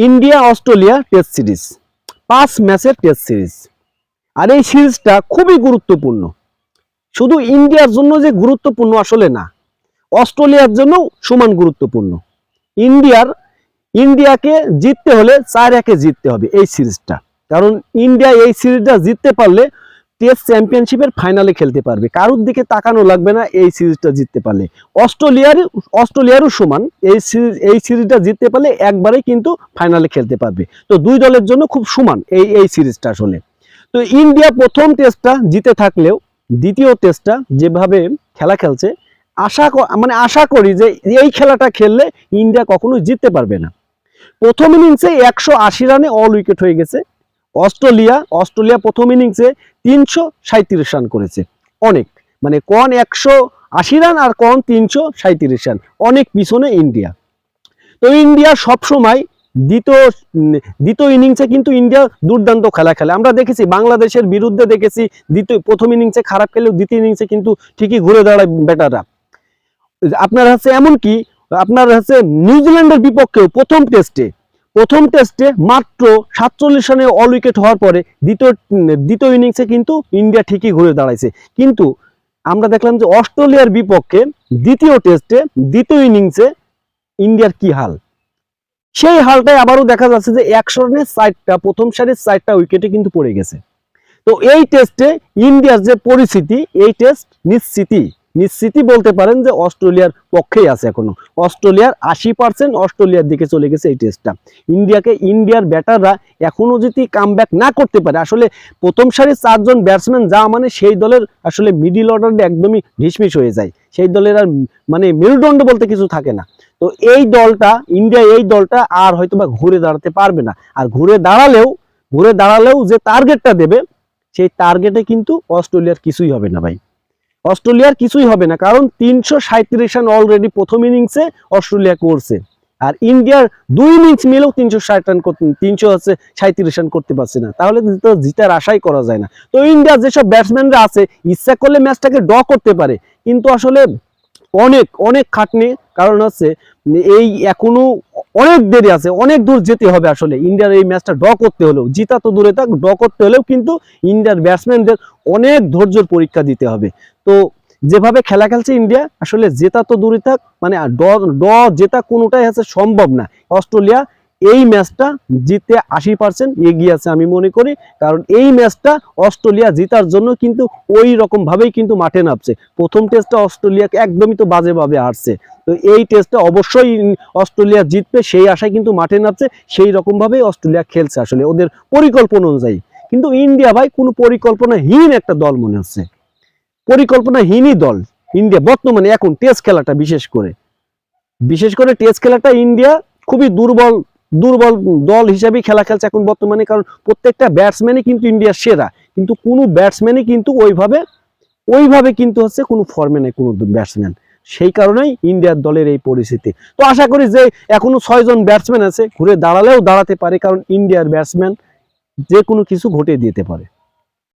India Australia test series পাঁচ ম্যাচের test series আর এই সিরিজটা খুবই গুরুত্বপূর্ণ। শুধু ইন্ডিয়ার জন্য যে গুরুত্বপূর্ণ আসলে না অস্ট্রেলিয়ার জন্য সমান গুরুত্বপূর্ণ। ইন্ডিয়ার ইন্ডিয়াকে জিততে হলে চার একে জিততে হবে এই সিরিজটা কারণ ইন্ডিয়া এই সিরিজটা জিততে পারলে টেস্ট চ্যাম্পিয়নশিপের ফাইনালে খেলতে পারবে। কারোর দিকে তাকানো লাগবে না এই সিরিজটা জিততে পারলে। অস্ট্রেলিয়ার অস্ট্রেলিয়ারও সমান, এই সিরিজ, এই সিরিজটা জিততে পারলে একবারেই কিন্তু ফাইনালে খেলতে পারবে। তো দুই দলের জন্য খুব সমান এই এই সিরিজটা আসলে। তো ইন্ডিয়া প্রথম টেস্টটা জিতে থাকলেও দ্বিতীয় টেস্টটা যেভাবে খেলা খেলছে, আশা মানে আশা করি যে এই খেলাটা খেললে ইন্ডিয়া কখনোই জিততে পারবে না। প্রথম ইনিংসে একশো আশি রানে অল উইকেট হয়ে গেছে। অস্ট্রেলিয়া অস্ট্রেলিয়া প্রথম ইনিংসে তিনশো সাঁত্রিশ রান করেছে। অনেক মানে কন একশো আশি রান আর কন তিনশো সাঁত্রিশ রান অনেক পিছনে ইন্ডিয়া। তো ইন্ডিয়া সবসময় দ্বিতীয় দ্বিতীয় ইনিংসে কিন্তু ইন্ডিয়া দুর্দান্ত খেলা খেলে। আমরা দেখেছি, বাংলাদেশের বিরুদ্ধে দেখেছি, দ্বিতীয়, প্রথম ইনিংসে খারাপ খেলেও দ্বিতীয় ইনিংসে কিন্তু ঠিকই ঘুরে দাঁড়ায় ব্যাটাররা আপনার হচ্ছে এমন কি আপনার হচ্ছে নিউজিল্যান্ডের বিপক্ষেও প্রথম টেস্টে প্রথম টেস্টে মাত্র সাতচল্লিশ রানে অল উইকেট হওয়ার পরে দ্বিতীয় দ্বিতীয় ইনিংসে কিন্তু ইন্ডিয়া ঠিকই ঘুরে দাঁড়াইছে। কিন্তু আমরা দেখলাম যে অস্ট্রেলিয়ার বিপক্ষে দ্বিতীয় টেস্টে দ্বিতীয় ইনিংসে ইন্ডিয়ার কি হাল? সেই হালটাই আবারও দেখা যাচ্ছে যে একশো রানের সাইডটা প্রথম সারির সাইডটা উইকেটে কিন্তু পড়ে গেছে। তো এই টেস্টে ইন্ডিয়ার যে পরিস্থিতি, এই টেস্ট নিশ্চিতই। নিশ্চিতই বলতে পারেন যে অস্ট্রেলিয়ার পক্ষেই আছে এখনও। অস্ট্রেলিয়ার আশি পার্সেন্ট অস্ট্রেলিয়ার দিকে চলে গেছে এই টেস্টটা। ইন্ডিয়াকে ইন্ডিয়ার ব্যাটাররা এখনও যদি কাম না করতে পারে, আসলে প্রথম সারির চারজন ব্যাটসম্যান যা মানে সেই দলের আসলে মিডিল অর্ডারটা একদমই ঢিসমিস হয়ে যায়। সেই দলের আর মানে মেরুদণ্ড বলতে কিছু থাকে না। তো এই দলটা, ইন্ডিয়া এই দলটা আর হয়তো বা ঘুরে দাঁড়াতে পারবে না। আর ঘুরে দাঁড়ালেও ঘুরে দাঁড়ালেও যে টার্গেটটা দেবে, সেই টার্গেটে কিন্তু অস্ট্রেলিয়ার কিছুই হবে না ভাই। অস্ট্রেলিয়ার কিছুই হবে না, কারণ তিনশো সাঁত্রিশ রান অলরেডি প্রথম ইনিংসে অস্ট্রেলিয়া করছে। আর ইন্ডিয়ার দুই ইনিংস মিলেও তিনশো ষাট রান করতে, তিনশো হচ্ছে সাঁত্রিশ রান করতে পারছে না। তাহলে তো জিতার আশাই করা যায় না। তো ইন্ডিয়ার যেসব ব্যাটসম্যানরা আছে, ইচ্ছা করলে ম্যাচটাকে ড্র করতে পারে। কিন্তু আসলে অনেক অনেক খাটনি। কারণ হচ্ছে, এই এখনও অনেক দেরি আছে, অনেক দূর যেতে হবে আসলে। ইন্ডিয়ার এই ম্যাচটা ড্র করতে হলেও, জিতা তো দূরে থাক, ড্র করতে হলেও কিন্তু ইন্ডিয়ার ব্যাটসম্যানদের অনেক ধৈর্যের পরীক্ষা দিতে হবে। তো, যেভাবে খেলা খেলছে ইন্ডিয়া, আসলে জেতা তো দূরে থাক মানে ড ড জেতা কোনোটাই আছে সম্ভব না। অস্ট্রেলিয়া এই ম্যাচটা জিতে আশি পার্সেন্ট এগিয়ে আছে আমি মনে করি। কারণ এই ম্যাচটা অস্ট্রেলিয়া জেতার জন্য কিন্তু ওই রকম ভাবেই কিন্তু মাঠে নামছে। প্রথম টেস্টটা অস্ট্রেলিয়াকে একদমই তো বাজেভাবে হারছে। তো এই টেস্টটা অবশ্যই অস্ট্রেলিয়া জিতবে, সেই আশায় কিন্তু মাঠে নামছে সেই রকম ভাবেই অস্ট্রেলিয়া খেলছে আসলে ওদের পরিকল্পনা অনুযায়ী। কিন্তু ইন্ডিয়া ভাই কোনো পরিকল্পনাহীন একটা দল মনে হচ্ছে। পরিকল্পনাহীনই দল ইন্ডিয়া বর্তমানে এখন টেস্ট খেলাটা বিশেষ করে। বিশেষ করে টেস্ট খেলাটা ইন্ডিয়া খুবই দুর্বল দুর্বল দল হিসাবে খেলা খেলছে এখন বর্তমানে, কারণ প্রত্যেকটা ব্যাটসম্যানই কিন্তু ইন্ডিয়ার সেরা। কিন্তু কোনো ব্যাটসম্যানই কিন্তু ওইভাবে ওইভাবে কিন্তু হচ্ছে কোনো ফর্মে নেই, কোনো ব্যাটসম্যান সেই কারণেই ইন্ডিয়ার দলের এই পরিস্থিতি। তো আশা করি যে এখনও ছয়জন ব্যাটসম্যান আছে, ঘুরে দাঁড়ালেও দাঁড়াতে পারে, কারণ ইন্ডিয়ার ব্যাটসম্যান যে কোনো কিছু ঘটে দিতে পারে।